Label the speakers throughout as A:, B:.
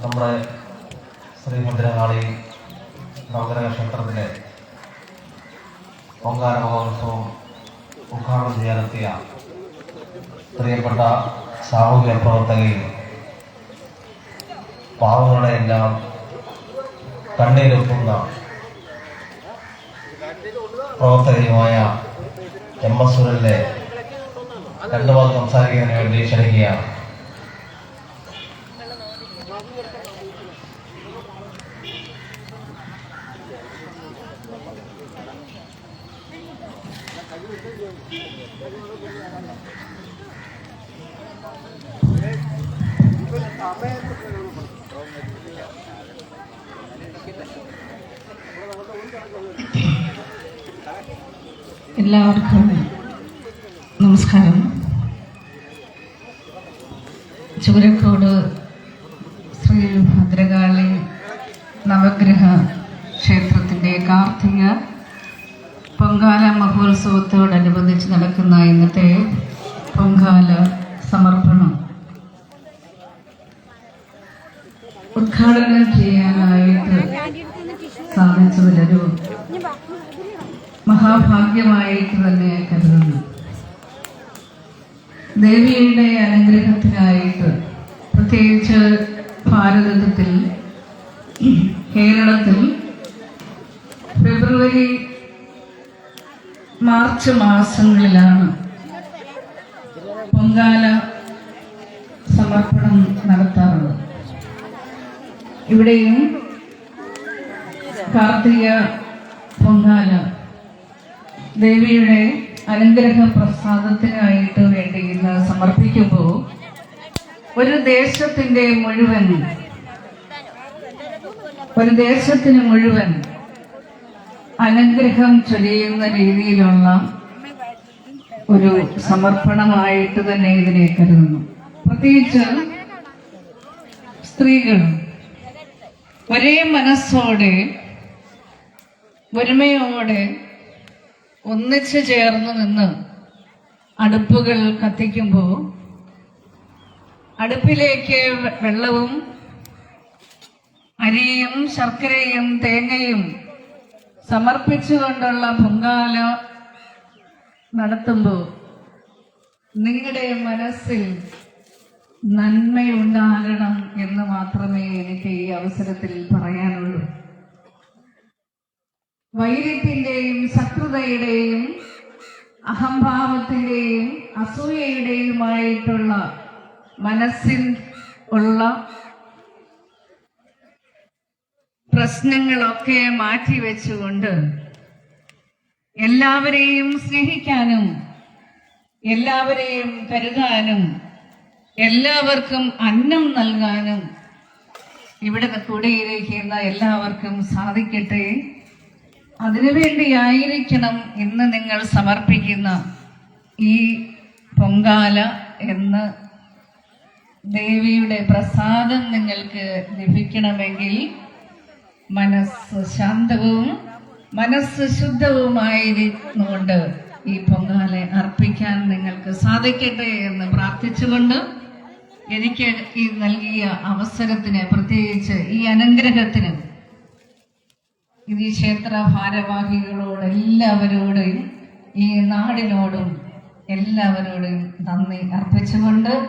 A: നമ്മുടെ ശ്രീമുദ്രകാളി നവഗ്രഹ ക്ഷേത്രത്തിലെ ഓങ്കാര മഹോത്സവം ഉദ്ഘാടനം ചെയ്യാനെത്തിയ പ്രിയപ്പെട്ട സാമൂഹ്യ പ്രവർത്തകയും പാവങ്ങളുടെ എല്ലാം കണ്ണീരൊപ്പുന്ന പ്രവർത്തകയുമായ എം എസ് സുരലിനെ രണ്ടു വാക്ക് സംസാരിക്കുന്നതിന് വേണ്ടി ക്ഷണിക്കുകയാണ്
B: എല്ലാവർക്കും നമസ്കാരം. ചൂരക്കോട് ശ്രീ ഭദ്രകാളി നവഗ്രഹ ക്ഷേത്രത്തിന്റെ കാർത്തിക പൊങ്കാല മഹോത്സവത്തോടനുബന്ധിച്ച് നടക്കുന്ന ഇന്നത്തെ പൊങ്കാല സമർപ്പണം ഉദ്ഘാടനം ചെയ്യാനായിട്ട് സാധിച്ചതിലൊരു മഹാഭാഗ്യമായിട്ട് തന്നെ കരുതുന്നു. ദേവിയുടെ അനുഗ്രഹത്തിനായിട്ട് പ്രത്യേകിച്ച് ഭാരതത്തിൽ കേരളത്തിൽ ഫെബ്രുവരി മാർച്ച് മാസങ്ങളിലാണ് പൊങ്കാല സമർപ്പണം നടത്താറുള്ളത്. ഇവിടെയും കാർത്തിക പൊങ്കാല ദേവിയുടെ അനുഗ്രഹ പ്രസാദത്തിനായിട്ട് വേണ്ടി ഇന്ന് സമർപ്പിക്കുമ്പോൾ ഒരു ദേശത്തിന്റെ മുഴുവൻ ഒരു ദേശത്തിന് മുഴുവൻ അനുഗ്രഹം ചൊരിയുന്ന രീതിയിലുള്ള ഒരു സമർപ്പണമായിട്ട് തന്നെ ഇതിനെ കരുതുന്നു. പ്രത്യേകിച്ച് സ്ത്രീകൾ ഒരേ മനസ്സോടെ ഒരുമയോടെ ഒന്നിച്ചു ചേർന്ന് നിന്ന് അടുപ്പുകൾ കത്തിക്കുമ്പോൾ അടുപ്പിലേക്ക് വെള്ളവും അരിയും ശർക്കരയും തേങ്ങയും സമർപ്പിച്ചുകൊണ്ടുള്ള പൊങ്കാല നടത്തുമ്പോൾ നിങ്ങളുടെ മനസ്സിൽ നന്മയുണ്ടാകണം എന്ന് മാത്രമേ എനിക്ക് ഈ അവസരത്തിൽ പറയാനുള്ളൂ. വൈര്യത്തിന്റെയും ശത്രുതയുടെയും അഹംഭാവത്തിന്റെയും അസൂയയുടെയുമായിട്ടുള്ള മനസ്സിൽ ഉള്ള പ്രശ്നങ്ങളൊക്കെ മാറ്റിവെച്ചുകൊണ്ട് എല്ലാവരെയും സ്നേഹിക്കാനും എല്ലാവരെയും കരുതാനും എല്ലാവർക്കും അന്നം നൽകാനും ഇവിടെ കൂടിയിരിക്കുന്ന എല്ലാവർക്കും സാധിക്കട്ടെ. അതിനുവേണ്ടിയായിരിക്കണം ഇന്ന് നിങ്ങൾ സമർപ്പിക്കുന്ന ഈ പൊങ്കാല എന്ന് ദേവിയുടെ പ്രസാദം നിങ്ങൾക്ക് ലഭിക്കണമെങ്കിൽ മനസ്സ് ശാന്തവും മനസ്സ് ശുദ്ധവുമായിരുന്നുകൊണ്ട് ഈ പൊങ്കാല അർപ്പിക്കാൻ നിങ്ങൾക്ക് സാധിക്കട്ടെ എന്ന് പ്രാർത്ഥിച്ചുകൊണ്ട് എനിക്ക് ഈ നൽകിയ അവസരത്തിന് പ്രത്യേകിച്ച് ഈ അനുഗ്രഹത്തിന് ഇത് ഈ ക്ഷേത്ര ഭാരവാഹികളോട് എല്ലാവരോടും ഈ നാടിനോടും എല്ലാവരോടും നന്ദി അർപ്പിച്ചുകൊണ്ട്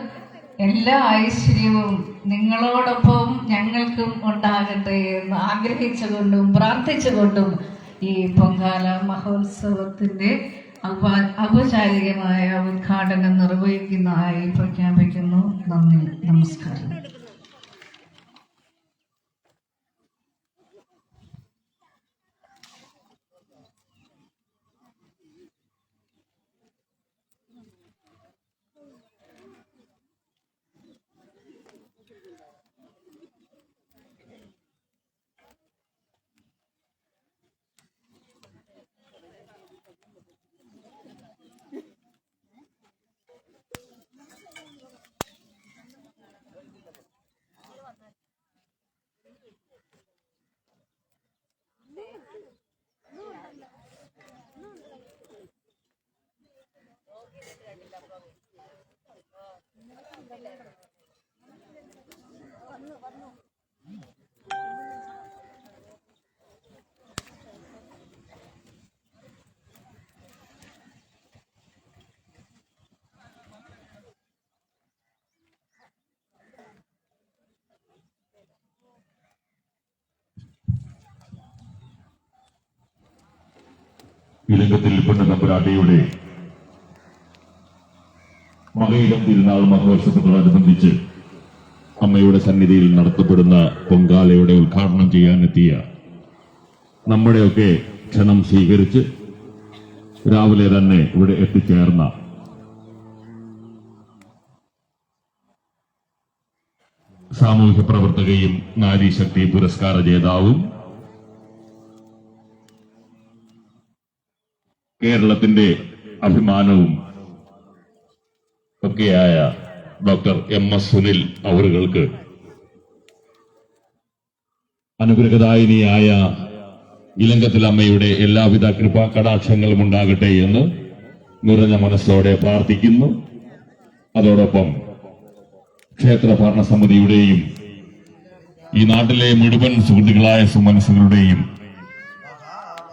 B: എല്ലാ ഐശ്വര്യവും നിങ്ങളോടൊപ്പം ഞങ്ങൾക്കും ഉണ്ടാകട്ടെ എന്ന് ആഗ്രഹിച്ചുകൊണ്ടും പ്രാർത്ഥിച്ചുകൊണ്ടും ഈ പൊങ്കാല മഹോത്സവത്തിന്റെ ഔപ- ഔപചാരികമായ ഉദ്ഘാടനം നിർവഹിക്കുന്നതായി പ്രഖ്യാപിക്കുന്നു. നന്ദി നമസ്കാരം.
C: ഇലങ്കത്തിൽ പൊന്നതമ്പുരാട്ടിയുടെ മകയിടം തിരുനാൾ മഹോത്സവത്തോടനുബന്ധിച്ച് അമ്മയുടെ സന്നിധിയിൽ നടത്തപ്പെടുന്ന പൊങ്കാലയുടെ ഉദ്ഘാടനം ചെയ്യാനെത്തിയ നമ്മുടെയൊക്കെ ക്ഷണം സ്വീകരിച്ച് രാവിലെ തന്നെ ഇവിടെ എത്തിച്ചേർന്ന സാമൂഹ്യ പ്രവർത്തകയും നാരീശക്തി പുരസ്കാര ജേതാവും കേരളത്തിന്റെ അഭിമാനവും ഒക്കെയായ ഡോക്ടർ എം എസ് സുനിൽ അവറുകൾക്ക് അനുഗ്രഹദായിനിയായ ഇലങ്കത്തിലമ്മയുടെ എല്ലാവിധ കൃപാ കടാക്ഷങ്ങളും ഉണ്ടാകട്ടെ എന്ന് നിറഞ്ഞ മനസ്സോടെ പ്രാർത്ഥിക്കുന്നു. അതോടൊപ്പം ക്ഷേത്ര ഭരണസമിതിയുടെയും ഈ നാട്ടിലെ മുഴുവൻ സുഹൃത്തുക്കളായ സുമനസ്സുകളുടെയും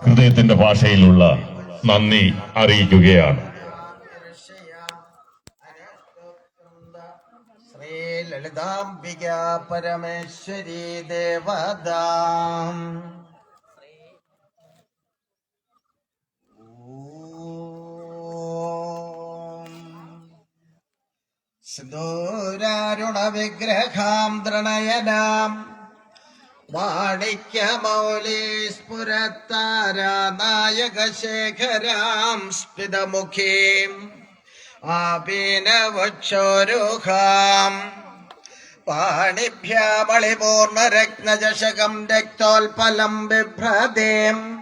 C: ഹൃദയത്തിന്റെ ഭാഷയിലുള്ള നന്ദി അറിയിക്കുകയാണ്
D: ശ്രീ ലളിതാംബിക പരമേശ്വരി ദേവതാം സിന്ദൂരാരുണ വിഗ്രഹാം ദ്രണയനാം. മാണിക്യമൗലി സ്ഫുരത്താരാനായകശേഖരാം സ്ഫിതമുഖീം ആപീനവക്ഷോരുഹാം. पाणिभ्यामलिपूर्णरत्नजशकं रक्तोल्पलं बिभ्रदेम्।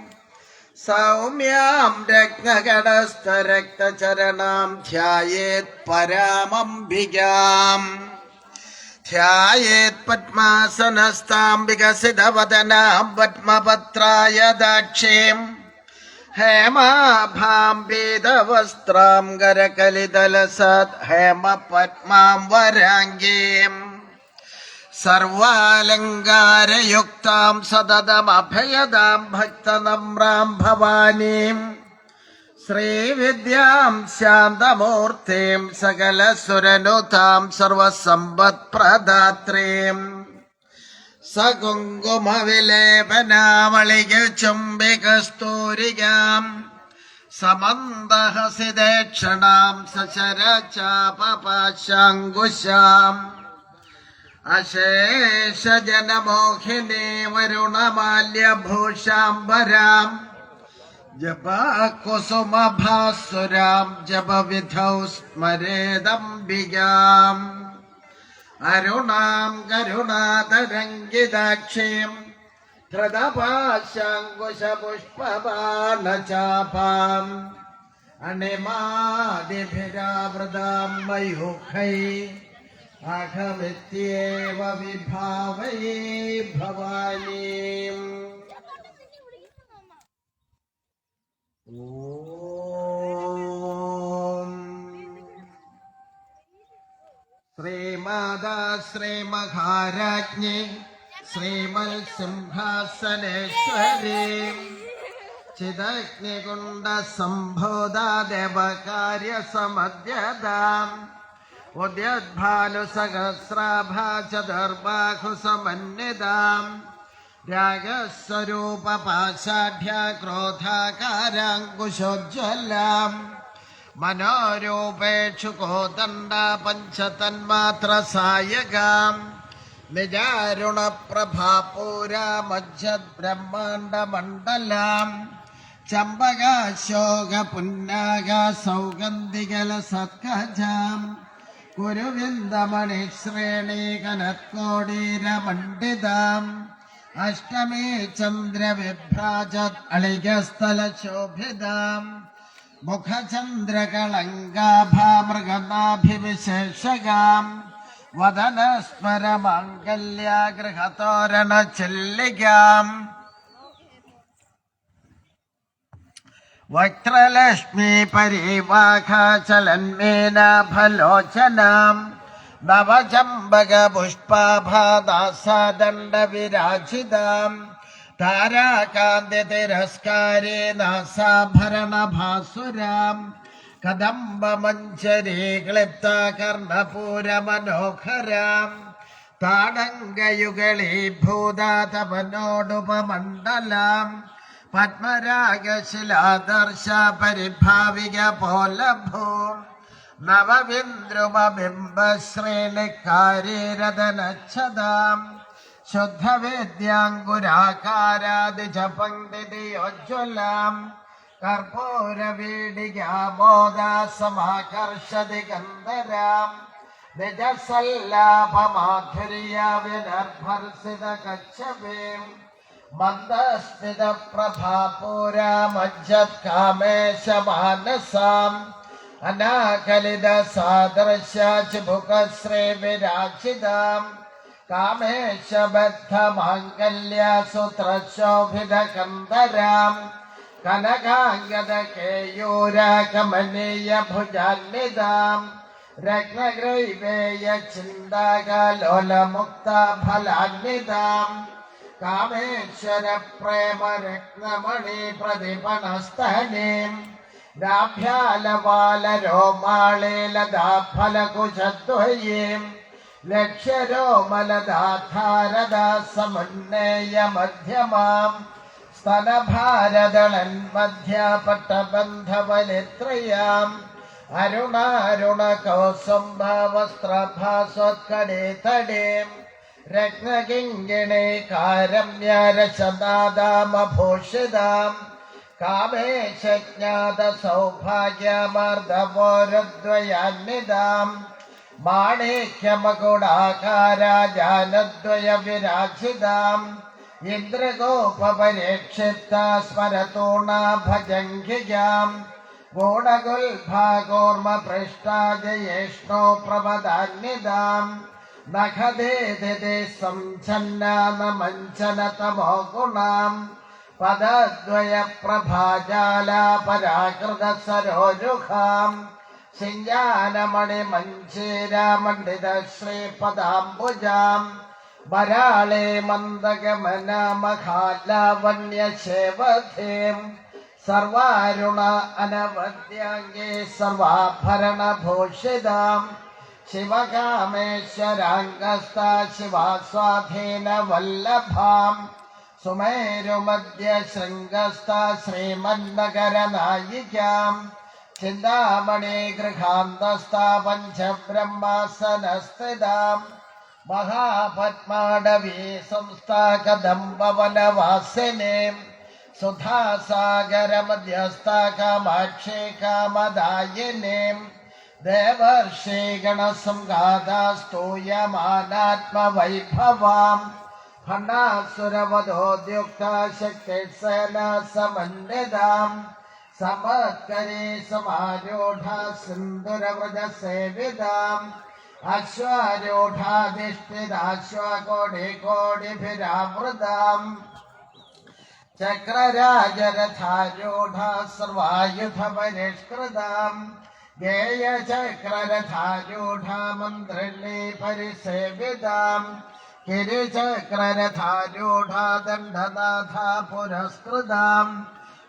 D: सौम्यां रत्नगणस्थरक्तचरणां ध्यायेत् परामम्बिकाम्। ध्यायेत् पद्मासनस्तां विकसितवदनां पद्मपत्राय दाक्षीम्। हेमाभाम्बीदवस्त्रां गरकलिदलसत् हेमपद्मां वराङ्गीम्। സർവാലങ്കാരയുക്താം സതതമഭയദാം ഭക്തനമ്രാം ഭവാനീം. ശ്രീവിദ്യാം ശാന്തമൂർത്തിം സകലസുരനുതാം സർവസമ്പത്പ്രദാത്രീം. സകുങ്കുമവിലേപനാമളിക ചുംബികസ്തൂരികാം. സമന്തഹസിതേക്ഷണാം സശരചാപപാശാങ്കുശാം. അശേഷജനമോഹിനി വരുണമാല്യഭൂഷാംബരാം ജപകുസുമഭാസുരാം ജപവിധൗ സ്മരേദംബികാം അരുണാം കരുണാതരംഗിതാക്ഷീം ധൃതപാശാങ്കുശപുഷ്പബാണചാപാം അണിമാതിഭിരാവൃതാം മയൂഖൈ അഹമിത്യേവ വിഭാവയേ ഭവാനീം. ഓം. ശ്രീമാതാ ശ്രീമഹാരാജ്ഞി ശ്രീമൽ സിംഹാസനേശ്വരി ചിദഗ്നികുണ്ട സംഭോദാ ദേവകാര്യ സമദ്യതാം ഉദ്യദ്ഭാനുസഹസ്രാഭാ ചതുർബാഹു സമന്വിതാം രാഗസ്വരൂപപാശാഢ്യ ക്രോധാകാരാങ്കുശോജ്വലാം മനോരൂപേഷു കോദണ്ഡ പഞ്ചതന്മാത്ര സായകാം ബ്രഹ്മാണ്ട ബ്രഹ്മാണ്ഡമണ്ഡലാം ചമ്പകാശോക പുന്നാക സൗഗന്ധികല സത്കജാം കുരുവിന്ദമണി ശ്രേണി കനത്കോടീരമണ്ഡിതാം അഷ്ടമേ ചന്ദ്രവിഭ്രാജത് അളികസ്ഥല ശോഭിതാം മുഖചന്ദ്രകളങ്കാഭാമൃഗനാഭിവിശേഷകാം വദനസ്മരമാംഗല്യാഗൃഹതോരണ ചെല്ലികാം വക്രലക്ഷ്മി പരിവാഖ ചലന്മേനാഭലോചനാം താരാകാന്തിരസ്കാരേ നാസാഭരണഭാസുരാം കദംബമഞ്ചരീ ക്ലിപ്ത കർണപൂരമനോഹരാം മനോഹരാം താടങ്കയുഗളീഭൂതപനോടുപമണ്ഡലാം പത്മരാഗശിലാദർശ പരിഭാവിക പോലഭൂം നവബിന്ദ്രുമബിംബശ്രേണിക്കാരീരതനച്ഛതാം ശുദ്ധവേദ്യാങ്കുരാകാരാദിജ പണ്ഡിതയോജ്വലാം കർപ്പൂരവീടികാമോദാസമാകർഷതി ഗന്ധരാം നിജസല്ലാഭമാധുര്യ വിനർഭർസിത കച്ഛവീം മന്ദസ്മിത പ്രഭാപൂരാമജ്ജത് കാമേശമാനസാം അനാകലിത സാദൃശ്യാചിമുഖശ്രീ വിരാജിതാം കാമേശബദ്ധമാംഗല്യ സൂത്രശോഭിത കന്ദരാം കനകാംഗത കേയൂര കമനീയ ഭുജാന്വിതാം രത്നഗ്രൈവേയ ചിന്താകലോലമുക്ത ഫലാന്വിതാം കാമേശ്വര പ്രേമ രത്നമണി പ്രതിപണസ്തനീം രാഭ്യാലവാല രോമാളേലതാ ഫലകുശദ്വയീം ലക്ഷ്യരോമലദാധാരദാ സമുന്നേയ മധ്യമാം സ്തനഭാരതളൻ മധ്യപട്ടബന്ധവലിത്രയാം അരുണാരുണ കൗസുംഭവസ്ത്രഭാസ്വത്കടേ തടേം. രത്നകിങ്കിണി കാരമ്യരശനാദാമഭൂഷിതാം കാമേശജ്ഞാത സൗഭാഗ്യമർദ്ദപോരദ്വയാന്വിതാം മാണേക്യമകുടാകാരാജാനദ്വയ വിരാജിതാം ഇന്ദ്രഗോപപരീക്ഷിത്ത സ്മരതൂണ ഭജംഘിജാം ഗൂഢഗുൽഭാഗോർമ പൃഷ്ടാജയേഷ്ണോ പ്രമദാന്വിതാം നഖദേദിതി സംഛന്നാനമഞ്ജന തമോ ഗുണാം പദദ്വയ പ്രഭാജാല പരാകൃത സരോരുഖാം ശിഞ്ചാനമണി മഞ്ചേരാമണ്ഡിത ശ്രീപദാംബുജാം വരാളെ മന്ദഗമന മഹാലാവണ്യശേവധേം സർവാരുണ അനവദ്യാംഗേ സർവാഭരണഭൂഷിതാം. ശിവകാമേശ്വരാംഗസ്ഥ ശിവാസ്വാധീന വല്ലഭാം സുമേരുമധ്യ ശൃംഗസ്ഥ ശ്രീമന്നഗരനായികാം ചിന്താമണി ഗൃഹാന്തസ്ഥ പഞ്ചബ്രഹ്മാസനസ്ഥിതാം മഹാപത്മാടവീ സംസ്ഥാ കദംബവനവാസിനീം സുധാസാഗരമധ്യസ്ഥ കാമാക്ഷി കാമദായിനീം ദേവർഷീഗണസംഘാതാസ്തൂയമാനാത്മവൈഭവാം ഭണ്ഡാസുരവധോദ്യുക്ത ശക്തിസേന സമന്വിതാം സമത്കരേ സമാരൂഢ സിന്ദുരവ്രജ സേവിതാം അശ്വാരൂഢാധിഷ്ഠിതാശ്വകോടി കോടിഭിരാവൃതാം ചക്രരാജരഥാരൂഢ സർവായുധ മന്ത്രിണി പരിസേവിതാം കിരിചക്രരഥാരൂഢ ദണ്ഡനാഥ പുരസ്കൃതാം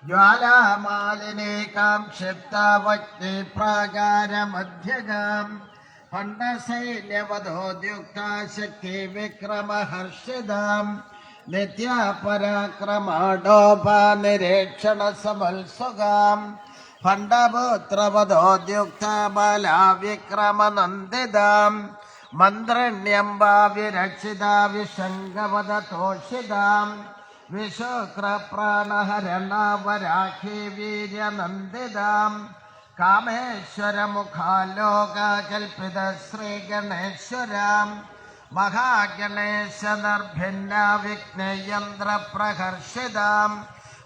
D: ജ്വാലാമാലിനേകാം ക്ഷിപ്തവഗ്നി പ്രാകാരമധ്യകാം ഭണ്ഡസൈന്യവധോദ്യുക്ത ശക്തി വിക്രമഹർഷിതാം നിത്യപരാക്രമാടോപനിരീക്ഷണ സമത്സുഖാം ഭണ്ഡപുത്രവധോദ്യുക്ത ബലാവിക്രമനന്ദിതാം മന്ത്രണ്യംബാവിരക്ഷിത തോഷിതാം വിശുക്രപ്രാണഹരണവരാഖി വീര്യനന്ദിതാം കാമേശ്വരമുഖാലോകൽപിത ശ്രീഗണേശ്വരാം മഹാഗണേശ നിർഭിന്ന വിഘ്നയന്ത്രപ്രഹർഷിതാം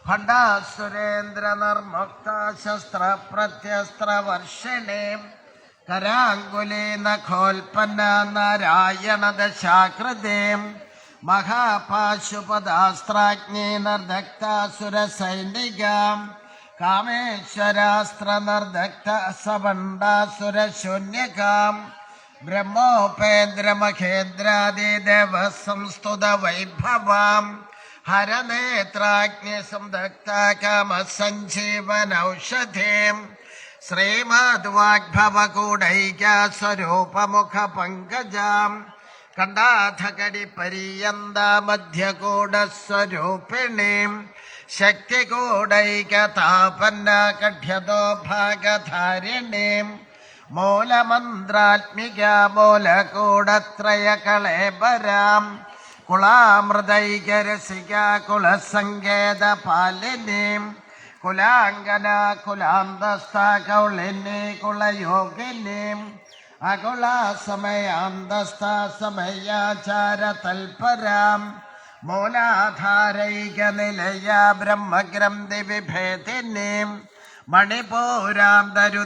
D: ഭണ്ഡാസുരേന്ദ്ര നിർമുക്ത ശസ്ത്ര പ്രത്യസ്ത്ര വർഷിണീം കരാങ്കുലേ നഖോൽപ്പന്ന നാരായണ ദശാകൃതേ മഹാപാശുപദാസ്ത്രാഗ്നി നിർദഗ്ധാസുര സൈനികാം കാമേശ്വരാസ്ത്ര നിർദഗ്ധ സവണ്ടാസുര ശൂന്യകാം ബ്രഹ്മോപേന്ദ്ര മഹേന്ദ്രാദിദേവ സംസ്തുത വൈഭവാം ഹരനേത്രാഗ്നി ശ്രീമദ്വാഗ്ഭവകൂടൈക്യസ്വരൂപമുഖപങ്കജാം കണ്ടാധകടി പര്യന്ത മധ്യകൂടസ്വരൂപിണീം ശക്തികൂടൈക താപന്ന കഠ്യതോ ഭാഗധാരിണീം മൂലമന്ത്രാത്മിക മൂലകൂടത്രയ കളേബരാം കുളാമൃതൈകരസിക കുലസങ്കേത പാലിനീം കുലാങ്കന കുലാന്തസ്ഥ കൗളിനി കുളയോഗിനീം അകുള സമയാന്തസ്ഥ സമയാചാര തൽപരാം മൂലാധാരൈക നിലയ ബ്രഹ്മഗ്രന്ഥി വിഭേദിനീം മണിപൂരാന്തരു